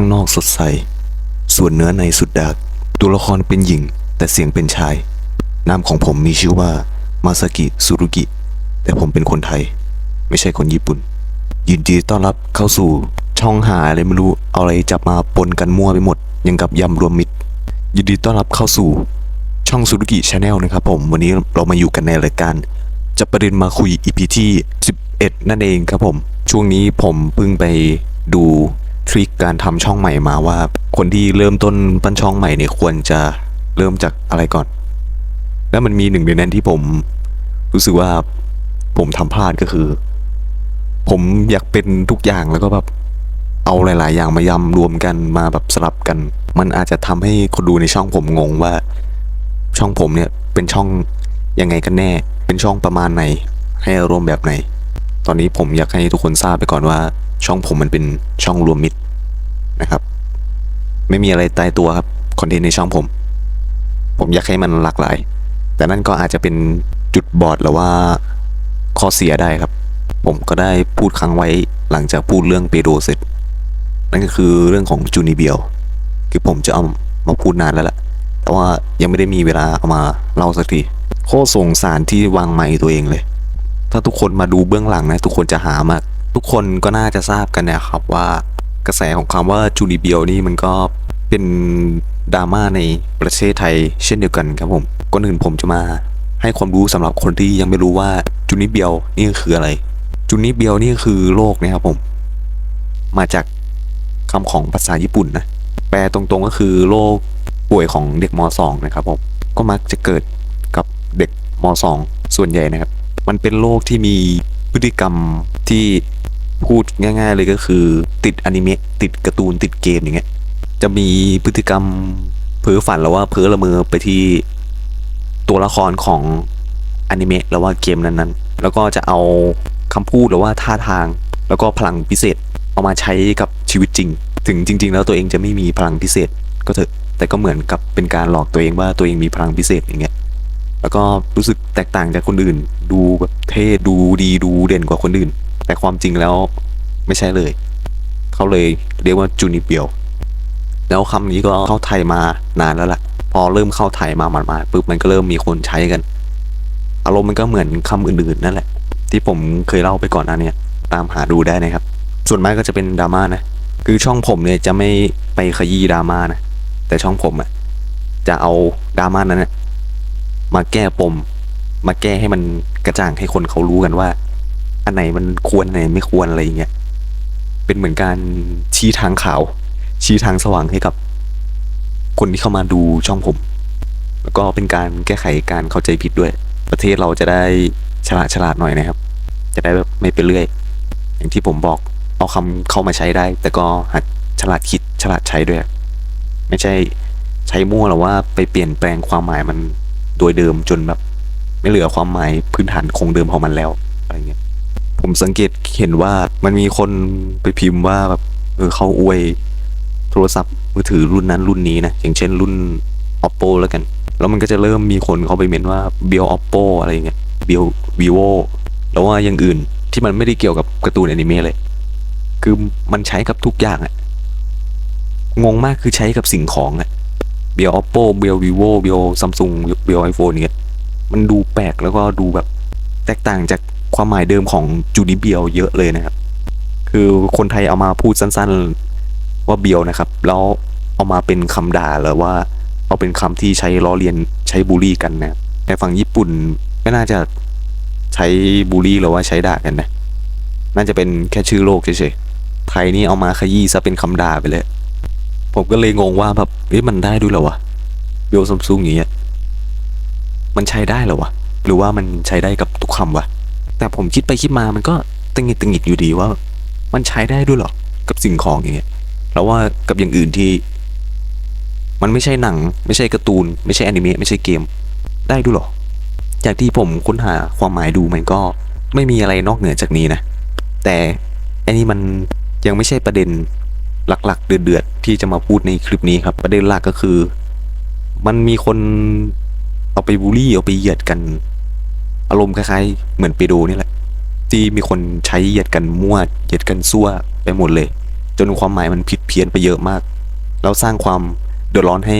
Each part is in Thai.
างนอกสดใส ส่วนเนื้อในสุดดาร์กตัวละครเป็นหญิง แต่เสียงเป็นชาย นามของผมมีชื่อว่ามาซากิสุรุกิ แต่ผมเป็นคนไทย ไม่ใช่คนญี่ปุ่น ยินดีต้อนรับเข้าสู่ช่องหาอะไรไม่รู้เอาอะไรจับมาปนกันมั่วไปหมด ยังกับยำรวมมิตร ยินดีต้อนรับเข้าสู่ช่องสุรุกิชาแนลนะครับผม วันนี้เรามาอยู่กันในรายการจะประเด็นมาคุย EP ที่11 นั่นเองครับผม ช่วงนี้ผมเพิ่งไปดู ทริคการทำช่องใหม่มาว่า คนที่เริ่มต้นปั้นช่องใหม่เนี่ยควรจะเริ่มจากอะไรก่อน แล้วมันมีหนึ่งในนั้นที่ผมรู้สึกว่าผมทำพลาดก็คือ ผมอยากเป็นทุกอย่างแล้วก็แบบเอาหลาย ๆ อย่างมายำรวมกันมาแบบสลับกัน มันอาจจะทำให้คนดูในช่องผมงงว่า ช่องผมเนี่ยเป็นช่องยังไงกันแน่ เป็นช่องประมาณไหน ให้อารมณ์แบบไหน ตอนนี้ผมอยากให้ทุกคนทราบไปก่อนว่า ช่องผมมันเป็นช่องรวมมิตร นะครับ ไม่มีอะไรตายตัวครับคอนเทนต์ในช่องผม ผมอยากให้มันหลากหลาย แต่นั่นก็อาจจะเป็นจุดบอดหรือว่าข้อเสียได้ครับ ผมก็ได้พูดครั้งไว้หลังจากพูดเรื่องเปโดเสร็จ นั่นก็คือเรื่องของจูนิเบียวคือผมจะเอามาพูดนานแล้วแหละแต่ว่ายังไม่ได้มีเวลาเอามาเล่าสักทีโคตรสงสารที่วางไม้ตัวเองเลย ถ้าทุกคนมาดูเบื้องหลังนะ ทุกคนจะหามาก ทุกคนก็น่าจะทราบกันนะครับว่า กระแสของคำว่าจูนิเบียวนี่มันก็เป็นดราม่าในประเทศไทยเช่นเดียวกันครับผมก่อนอื่นผมจะมาให้ความรู้สำหรับคนที่ยังไม่รู้ว่าจูนิเบียวนี่คืออะไร จูนิเบียวนี่คือโรคนะครับผม มาจากคำของภาษาญี่ปุ่นนะแปลตรงๆก็คือโรคป่วยของเด็กม .2 นะครับผมก็มักจะเกิดกับเด็กม .2 ส่วนใหญ่นะครับ มันเป็นโรคที่มีพฤติกรรมที่ พูดง่าย ๆ เลยก็คือ ติดอนิเมะติดการ์ตูนติดเกมอย่างเงี้ยจะมีพฤติกรรมเพ้อฝันหรือว่าเพ้อละเมอไปที่ตัวละครของอนิเมะหรือว่าเกมนั้นๆ แล้วก็จะเอาคำพูดหรือว่าท่าทาง แล้วก็พลังพิเศษเอามาใช้กับชีวิตจริง ถึงจริง ๆ แล้วตัวเองจะไม่มีพลังพิเศษก็เถอะแต่ก็เหมือนกับเป็นการหลอกตัวเองว่าตัวเองมีพลังพิเศษอย่างเงี้ยแล้วก็รู้สึกแตกต่างจากคนอื่น ดูแบบเท่ดูดีดูเด่นกว่าคนอื่น แต่ความจริงแล้วไม่ใช่เลย เขาเลยเรียกว่าจูนิเปียว แล้วคำนี้ก็เข้าไทยมานานแล้วล่ะ พอเริ่มเข้าไทยมาหมาๆปุ๊บมันก็เริ่มมีคนใช้กัน อารมณ์มันก็เหมือนคำอื่นๆนั่นแหละ ที่ผมเคยเล่าไปก่อนหน้าเนี้ตามหาดูได้นะครับ ส่วนมากก็จะเป็นดราม่านะ คือช่องผมเนี่ยจะไม่ไปขยี้ดราม่านะ แต่ช่องผมอะจะเอาดราม่านั้นนะมาแก้ปม มาแก้ให้มันกระจ่างให้คนเขารู้กันว่า อันไหนมันควรอันไหนไม่ควรอะไรอย่างเงี้ยเป็นเหมือนการชี้ทางขาว ชี้ทางสว่างให้กับ คนที่เข้ามาดูช่องผม แล้วก็เป็นการแก้ไขการเข้าใจผิดด้วย ประเทศเราจะได้ฉลาดฉลาดหน่อยนะครับ จะได้แบบไม่ไปเรื่อย อย่างที่ผมบอกเอาคำเข้ามาใช้ได้ แต่ก็หัดฉลาดคิดฉลาดใช้ด้วย ไม่ใช่ใช้มั่วหรือว่าไปเปลี่ยนแปลงความหมายมันโดยเดิมจนแบบ ไม่เหลือความหมายพื้นฐานคงเดิมของมันแล้วอะไรเงี้ย ผมสังเกตเห็นว่ามันมีคนไปพิมพ์ว่าแบบเออเขาอวยโทรศัพท์มือถือรุ่นนั้นรุ่นนี้นะอย่างเช่นรุ่น oppo แล้วกัน แล้วมันก็จะเริ่มมีคนเขาไปเมนว่าเบียว oppo อะไรเงี้ยเบียว vivo แล้วว่าอย่างอื่นที่มันไม่ได้เกี่ยวกับการ์ตูนอนิเมะเลย คือมันใช้กับทุกอย่างอะงงมากคือใช้กับสิ่งของอะเบียว oppo เบียว vivo เบียว samsung เบียว iphone เงี้ยมันดูแปลกแล้วก็ดูแบบแตกต่างจาก ความหมายเดิมของจูนิเบียวเยอะเลยนะครับ คือคนไทยเอามาพูดสั้นๆว่าเบียวนะครับ แล้วเอามาเป็นคำด่าหรือว่า เอาเป็นคำที่ใช้ล้อเลียนใช้บูลลี่กันนะครับแต่ฝั่งญี่ปุ่นไม่น่าจะใช้บูลลี่หรือว่าใช้ด่ากันนะ น่าจะเป็นแค่ชื่อโลกเฉยๆ ไทยนี่เอามาขยี้ซะเป็นคำด่าไปเลย ผมก็เลยงงว่าแบบเอ๊ะมันได้ด้วยเหรอวะเบียวซัมซุงอย่างเงี้ย มันใช้ได้เหรอวะ หรือว่ามันใช้ได้กับทุกคำวะ แต่ผมคิดไปคิดมามันก็ตึงหิดตึงหิดอยู่ดีว่า มันใช้ได้ด้วยหรอ กับสิ่งของอย่างเงี้ยแล้วว่ากับอย่างอื่นที่ มันไม่ใช่หนัง ไม่ใช่การ์ตูน ไม่ใช่แอนิเมะไม่ใช่เกม ได้ด้วยหรอ จากที่ผมค้นหาความหมายดูมันก็ไม่มีอะไรนอกเหนือจากนี้นะ แต่อันนี้มันยังไม่ใช่ประเด็นหลักๆ เดือดๆที่จะมาพูดในคลิปนี้ครับ ประเด็นหลักก็คือ มันมีคนเอาไปบูลลี่เอาไปเหยียดกัน อารมณ์คล้ายๆ เหมือนไปดูนี่แหละ ที่มีคนใช้เหยียดกันมั่วเหยียดกันซั่วไปหมดเลย จนความหมายมันผิดเพี้ยนไปเยอะมาก แล้วสร้างความเดือดร้อนให้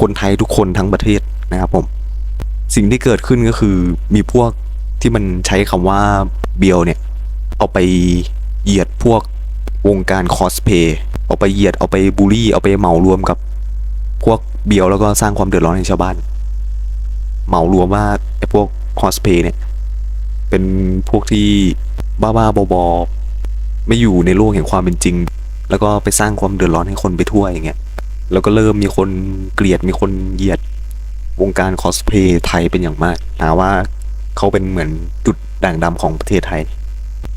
คนไทยทุกคนทั้งประเทศนะครับผมสิ่งที่เกิดขึ้นก็คือมีพวกที่มันใช้คำว่าเบียวเนี่ย เอาไปเหยียดพวกวงการคอสเพย์เอาไปเหยียดเอาไปบูลลี่ เอาไปเหมารวมกับ พวกเบียวแล้วก็สร้างความเดือดร้อนให้ชาวบ้าน เหมารวมว่าไอ้พวก คอสเพย์เนี่ย เป็นพวกที่บ้าๆบอๆไม่อยู่ในโลกแห่งความเป็นจริง แล้วก็ไปสร้างความเดือดร้อนให้คนไปทั่วอย่างเงี้ยแล้วก็เริ่มมีคนเกลียดมีคนเหยียดวงการคอสเพย์ไทยเป็นอย่างมากหาว่าเขาเป็นเหมือนจุดด่างดำของประเทศไทย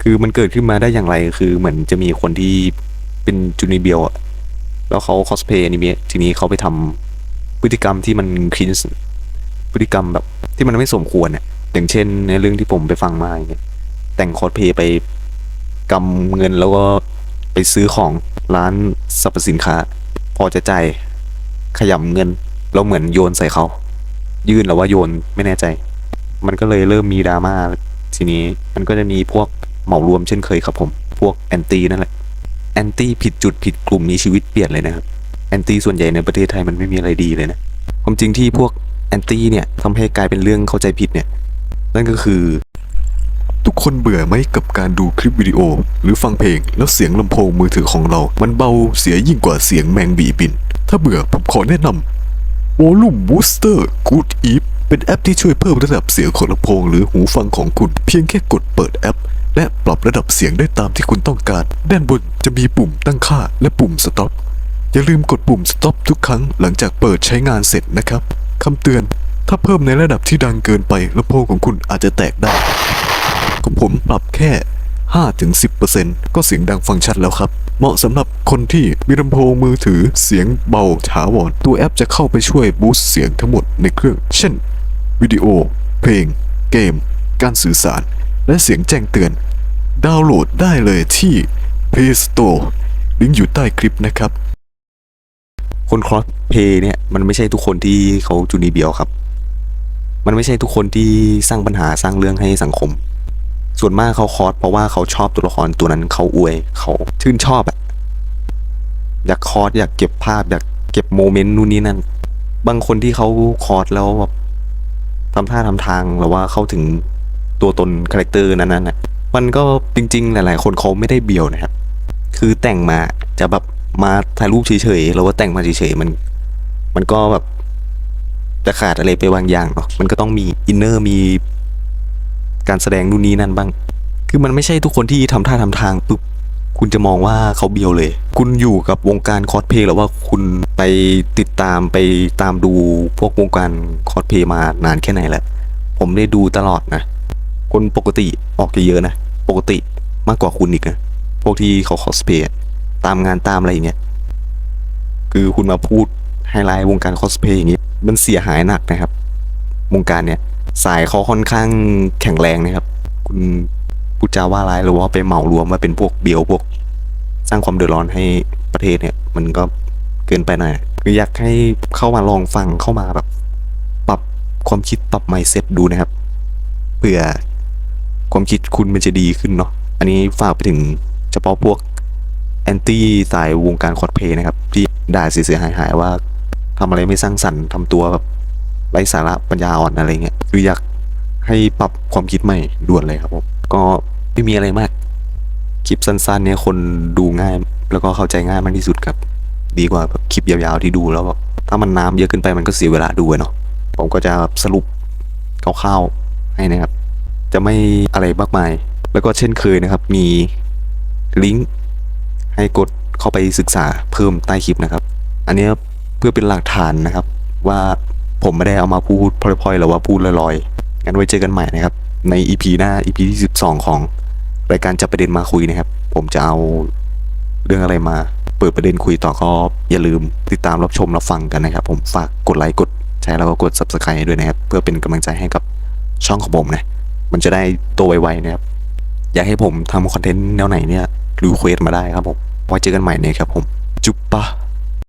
คือมันเกิดขึ้นมาได้อย่างไรคือเหมือนจะมีคนที่เป็นจูนิเบียวอะแล้วเขาคอสเพย์อนิเมะทีนี้เขาไปทำพฤติกรรมที่มันคริน พฤติกรรมแบบที่มันไม่สมควรเนี่ยอย่างเช่น ในเรื่องที่ผมไปฟังมาเงี้ยแต่งคอสเพย์ไปกำเงินแล้วก็ไปซื้อของร้านสรรพสินค้า พอจะใจขยำเงินแล้วเหมือนโยนใส่เขา ยื่นหรือว่าโยนไม่แน่ใจ มันก็เลยเริ่มมีดราม่าทีนี้มันก็จะมีพวกเหมารวมเช่นเคยครับผม พวกแอนตี้นั่นแหละแอนตี้ผิดจุดผิดกลุ่มนี้ชีวิตเปลี่ยนเลยนะครับแอนตี้ส่วนใหญ่ในประเทศไทยมันไม่มีอะไรดีเลยนะความจริงที่พวก แอนตี้เนี่ยทำให้กลายเป็นเรื่องเข้าใจผิดเนี่ย นั่นก็คือ ทุกคนเบื่อไหมกับการดูคลิปวิดีโอ หรือฟังเพลง แล้วเสียงลำโพงมือถือของเรา มันเบาเสียยิ่งกว่าเสียงแมงบีบิน ถ้าเบื่อผมขอแนะนำ Volume Booster Good Eve เป็นแอปที่ช่วยเพิ่มระดับเสียงของลำโพงหรือหูฟังของคุณ เพียงแค่กดเปิดแอป และปรับระดับเสียงได้ตามที่คุณต้องการ ด้านบนจะมีปุ่มตั้งค่าและปุ่ม Stop อย่าลืมกดปุ่ม Stop ทุกครั้งหลังจากเปิดใช้งานเสร็จนะครับ คำเตือน ถ้าเพิ่มในระดับที่ดังเกินไปลำโพงของคุณอาจจะแตกได้ ของผมปรับแค่ 5-10%ก็เสียงดังฟังชัดแล้วครับ เหมาะสำหรับคนที่มีลำโพงมือถือเสียงเบาถาวร ตัวแอปจะเข้าไปช่วยบูสต์เสียงทั้งหมดในเครื่อง เช่น วิดีโอ เพลง เกม การสื่อสาร และเสียงแจ้งเตือน ดาวน์โหลดได้เลยที่ Play Store ลิงก์อยู่ใต้คลิปนะครับ คนคอสเพย์เนี่ยมันไม่ใช่ทุกคนที่เขาจูนีเบียวครับ มันไม่ใช่ทุกคนที่สร้างปัญหาสร้างเรื่องให้สังคม ส่วนมากเขาคอสเพราะว่าเขาชอบตัวละครตัวนั้นเขาอวยเขาชื่นชอบอะอยากคอสอยากเก็บภาพอยากเก็บโมเมนต์นู่นนี่นั่น บางคนที่เขาคอสแล้วแบบทำท่าทำทางหรือว่าเข้าถึงตัวตนคาแรคเตอร์นั้นๆน่ะมันก็จริง ๆ หลาย ๆ คนเขาไม่ได้เบียวนะครับ คือแต่งมาจะแบบ มาถ่ายรูปเฉยๆหรือว่าแต่งมาเฉยๆมัน มันก็แบบจะขาดอะไรไปบางอย่างเนาะมันก็ต้องมีอินเนอร์มีการแสดงนู่นนี่นั่นบ้าง คือมันไม่ใช่ทุกคนที่ทำท่าทำทางปุ๊บคุณจะมองว่าเขาเบียวเลย คุณอยู่กับวงการคอสเพลย์หรือว่าคุณไปติดตามไปตามดูพวกวงการคอสเพลย์มานานแค่ไหนแล้ว ผมได้ดูตลอดนะ คนปกติออกจะเยอะนะ ปกติมากกว่าคุณอีกนะ พวกที่เขาคอสเพลย์ ตามงานตามอะไรอย่างเงี้ยคือคุณมาพูดไฮไลท์วงการคอสเพลย์อย่างงี้มันเสียหายหนักนะครับ วงการเนี่ยสายเขาค่อนข้างแข็งแรงนะครับ คุณพูดจาว่าร้ายหรือว่าไปเหมารวมว่าเป็นพวกเบียวพวก สร้างความเดือดร้อนให้ประเทศเนี่ย มันก็เกินไปหน่อยคืออยากให้เข้ามาลองฟังเข้ามาแบบ ปรับความคิดปรับ mindset ดูนะครับเพื่อความคิดคุณมันจะดีขึ้นเนาะอันนี้ฝากไปถึงเฉพาะพวก อนตี้สายวงการคอสเพย์นะครับ ที่ด่าเสียหายหายว่าทำอะไรไม่สร้างสรรค์ทำตัวแบบไร้สาระปัญญาอ่อนอะไรเงี้ยคืออยากให้ปรับความคิดใหม่ด่วนเลยครับผมก็ไม่มีอะไรมาก คลิปสั้นๆ เนี่ยคนดูง่าย แล้วก็เข้าใจง่ายมากที่สุดครับ ดีกว่าแบบคลิปยาวๆที่ดูแล้วแบบถ้ามันน้ำเยอะเกินไปมันก็เสียเวลาดูเนาะผมก็จะสรุปคร่าวๆให้นะครับ จะไม่อะไรมากมาย แล้วก็เช่นเคยนะครับ มีลิงก์ ให้กดเข้าไปศึกษาเพิ่มใต้คลิปนะครับ อันนี้เพื่อเป็นหลักฐานนะครับ ว่าผมไม่ได้เอามาพูดพลอยๆหรือว่าพูดลอยๆงั้นไว้เจอกันใหม่นะครับ ใน EP หน้า EP ที่ 12 ของรายการจับประเด็นมาคุยนะครับ ผมจะเอาเรื่องอะไรมาเปิดประเด็นคุยต่อก็อย่าลืมติดตามรับชมรับฟังกันนะครับ ผมฝากกดไลค์กดแชร์แล้วก็กด subscribe ด้วยนะครับ เพื่อเป็นกำลังใจให้กับช่องของผมนะมันจะได้โตวไวๆนะครับ อยากให้ผมทำคอนเทนต์แนวไหนเนี่ย รีเควสมาได้ครับผมไว้เจอกันใหม่เนี่ยครับผม จุ๊บปะ